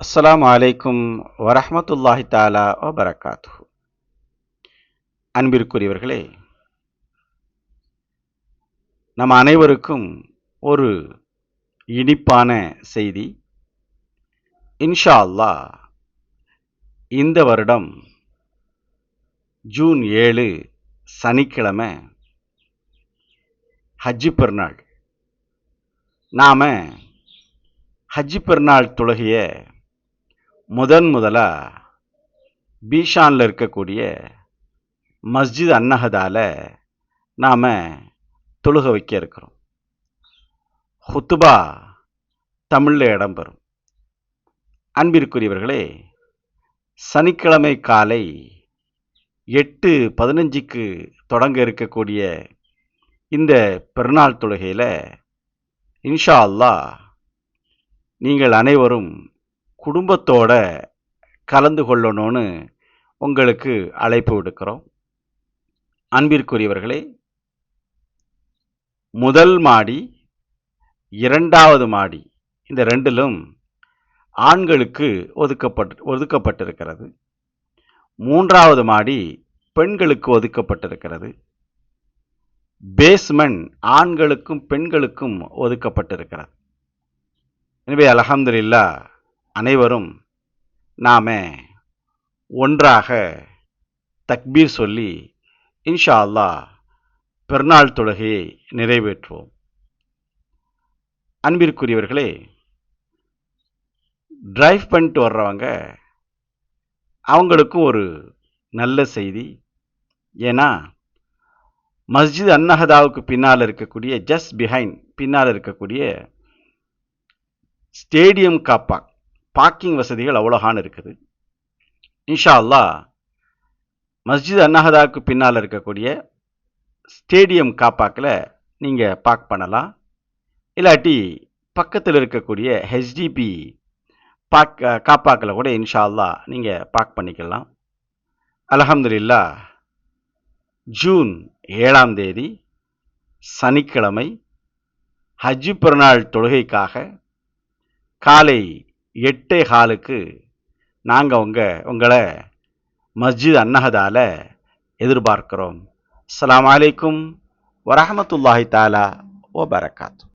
அஸ்லாம் அலைக்கும் வரஹ்மத்துல்லாஹி தாலா வபரகாத்து அன்பிற்குரியவர்களே நம் அனைவருக்கும் ஒரு இனிப்பான செய்தி. இன்ஷா அல்லாஹ் இந்த வருடம் ஜூன் ஏழு சனிக்கிழமை ஹஜ்ஜி பெருநாள். நாம ஹஜ்ஜி பெருநாள் தொழுகையை முதன் முதலா பீஷானில் இருக்கக்கூடிய மஸ்ஜித் அன்னஹதால நாம் தொழுக வைக்க இருக்கிறோம். ஹுத்துபா தமிழில் இடம்பெறும் அன்பிற்குரியவர்களே சனிக்கிழமை காலை எட்டு பதினஞ்சுக்கு தொடங்க இருக்கக்கூடிய இந்த பெருநாள் தொழுகையில் இன்ஷா அல்லா நீங்கள் அனைவரும் குடும்பத்தோட கலந்து கொள்ளணும்னு உங்களுக்கு அழைப்பு விடுக்கிறோம். அன்பிற்குரியவர்களே முதல் மாடி இரண்டாவது மாடி இந்த ரெண்டிலும் ஆண்களுக்கு ஒதுக்கப்பட்டு ஒதுக்கப்பட்டிருக்கிறது. மூன்றாவது மாடி பெண்களுக்கு ஒதுக்கப்பட்டிருக்கிறது. பேஸ்மெண்ட் ஆண்களுக்கும் பெண்களுக்கும் ஒதுக்கப்பட்டிருக்கிறது. எனவே அலமதுல்லா அனைவரும் நாம ஒன்றாக தக்பீர் சொல்லி இன்ஷா அல்லாஹ் பெருநாள் தொழுகையை நிறைவேற்றுவோம். அன்பிற்குரியவர்களே டிரைவ் பண்ணிட்டு வர்றவங்க அவங்களுக்கும் ஒரு நல்ல செய்தி. ஏன்னா மஸ்ஜித் அன்னஹதாவுக்கு பின்னால் இருக்கக்கூடிய ஜஸ்ட் பிஹைண்ட் பின்னால் இருக்கக்கூடிய ஸ்டேடியம் காப்பாக் பார்க்கிங் வசதிகள் அவ்வளோகான் இருக்குது. இன்ஷா அல்லா மஸ்ஜித் அன்னஹதாவுக்கு பின்னால் இருக்கக்கூடிய ஸ்டேடியம் காப்பாக்கில் நீங்கள் பார்க் பண்ணலாம். இல்லாட்டி பக்கத்தில் இருக்கக்கூடிய ஹெச்டிபி பார்க் காப்பாக்கில் கூட இன்ஷா அல்லா நீங்கள் பார்க் பண்ணிக்கலாம். அலமதுல்லா ஜூன் ஏழாம் தேதி சனிக்கிழமை ஹஜ்ஜு பிறநாள் தொழுகைக்காக காலை எட்டே காலுக்கு நாங்கள் உங்கள் உங்களை மஸ்ஜித் அன்னஹதால எதிர்பார்க்கிறோம். அஸ்லாம் வலைக்கும் வரமத்துல்லாஹி தாலா ஓ பரக்காத்து